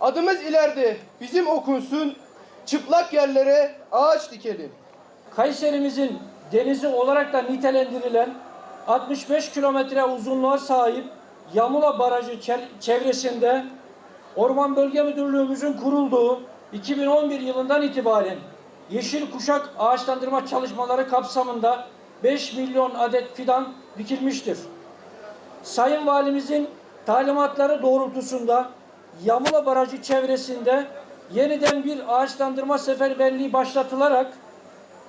Adımız ileride bizim okunsun, çıplak yerlere ağaç dikelim. Kayserimizin denizi olarak da nitelendirilen 65 kilometre uzunluğa sahip Yamula Barajı çevresinde Orman Bölge Müdürlüğümüzün kurulduğu 2011 yılından itibaren Yeşil Kuşak ağaçlandırma çalışmaları kapsamında 5 milyon adet fidan dikilmiştir. Sayın Valimizin talimatları doğrultusunda Yamula Barajı çevresinde yeniden bir ağaçlandırma seferberliği başlatılarak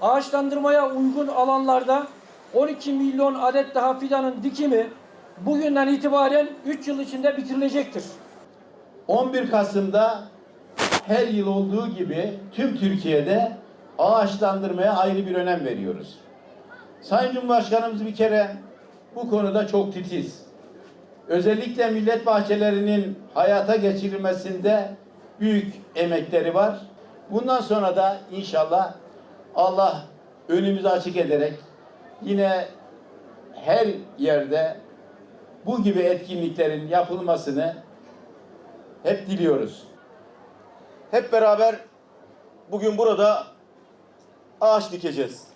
ağaçlandırmaya uygun alanlarda 12 milyon adet daha fidanın dikimi bugünden itibaren 3 yıl içinde bitirilecektir. 11 Kasım'da her yıl olduğu gibi tüm Türkiye'de ağaçlandırmaya ayrı bir önem veriyoruz. Sayın Cumhurbaşkanımız bir kere bu konuda çok titiz. Özellikle millet bahçelerinin hayata geçirilmesinde büyük emekleri var. Bundan sonra da inşallah Allah önümüzü açık ederek yine her yerde bu gibi etkinliklerin yapılmasını hep diliyoruz. Hep beraber bugün burada ağaç dikeceğiz.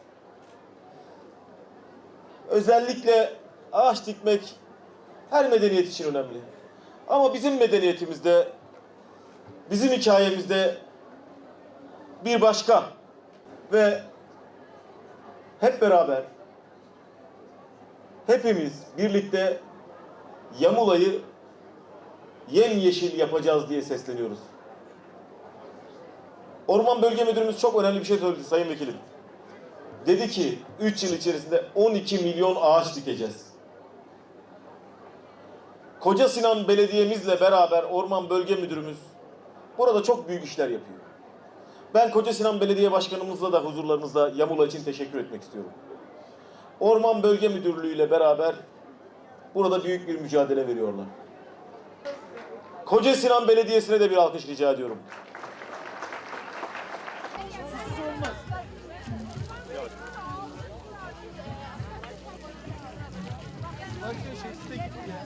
Özellikle ağaç dikmek her medeniyet için önemli. Ama bizim medeniyetimizde, bizim hikayemizde bir başka ve hep beraber hepimiz birlikte Yamulay'ı yemyeşil yapacağız diye sesleniyoruz. Orman Bölge Müdürümüz çok önemli bir şey söyledi Sayın Vekilim. Dedi ki 3 yıl içerisinde 12 milyon ağaç dikeceğiz. Koca Sinan Belediye'mizle beraber Orman Bölge Müdürümüz burada çok büyük işler yapıyor. Ben Koca Sinan Belediye Başkanımızla da huzurlarınızda Yamula için teşekkür etmek istiyorum. Orman Bölge Müdürlüğü ile beraber burada büyük bir mücadele veriyorlar. Koca Sinan Belediyesi'ne de bir alkış rica ediyorum. Susuz olmaz. Bak ya şeysi de gitti ya.